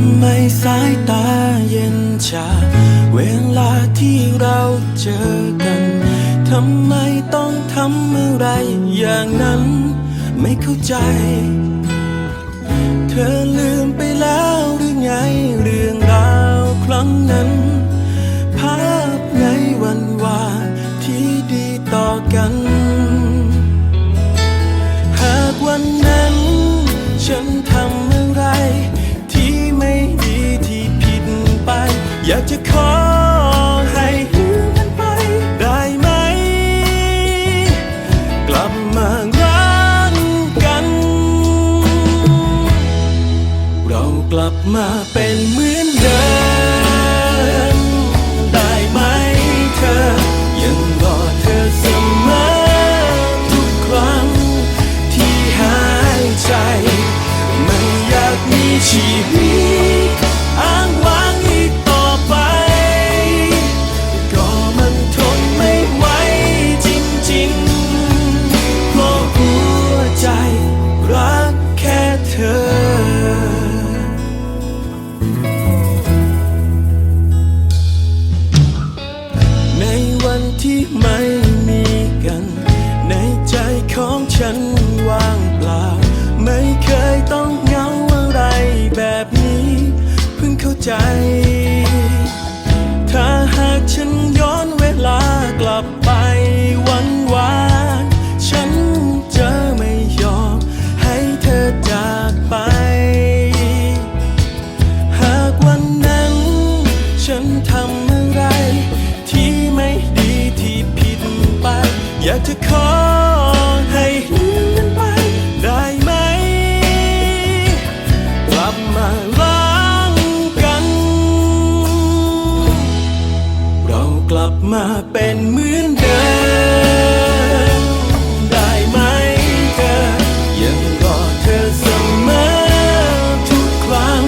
ำไมสายตาเย็นชา เวลาที่เราเจอกัน ทำไมต้องทำอะไรอย่างนั้น ไม่เข้าใจ เธอลืมไปแล้วหรือไงเรื่องราวครั้งนั้น ภาพในวันวานที่ดีต่อกัน หากวันนั้นฉัน อยากจะขอให้ลืมมันไปได้ไหม กลับมารักกัน เรากลับมาเป็นเหมือนเดิม ของฉันว่างเปล่า ไม่เคยต้องเหงาอะไรแบบนี้ เพิ่งเข้าใจ ถ้าหากฉันย้อนเวลากลับไปวันวานฉันจะไม่ยอมให้เธอจากไป หากวันนั้น ฉันทำอะไร ที่ไม่ดีที่ผิดไป อยากจะขอ มาเป็นเหมือนเดิมได้ไหมเธอ ยังกอดเธอเสมอทุกครั้ง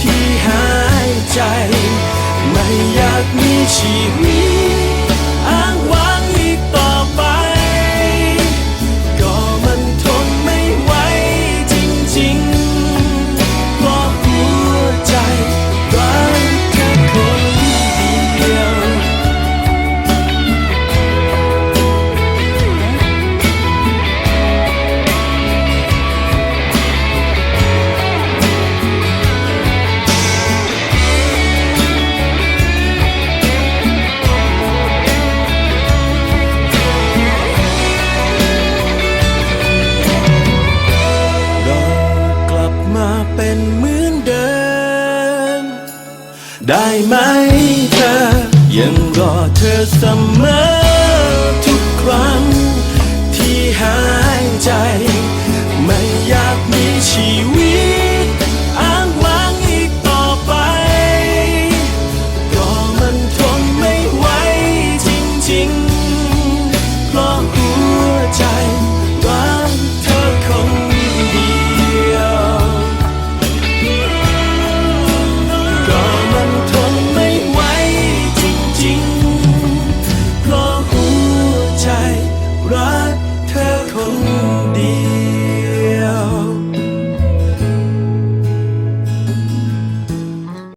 ที่หายใจ ไม่อยากมีชีวิต ได้ไหมเธอ ยังรอเธอเสมอทุกครั้งที่หา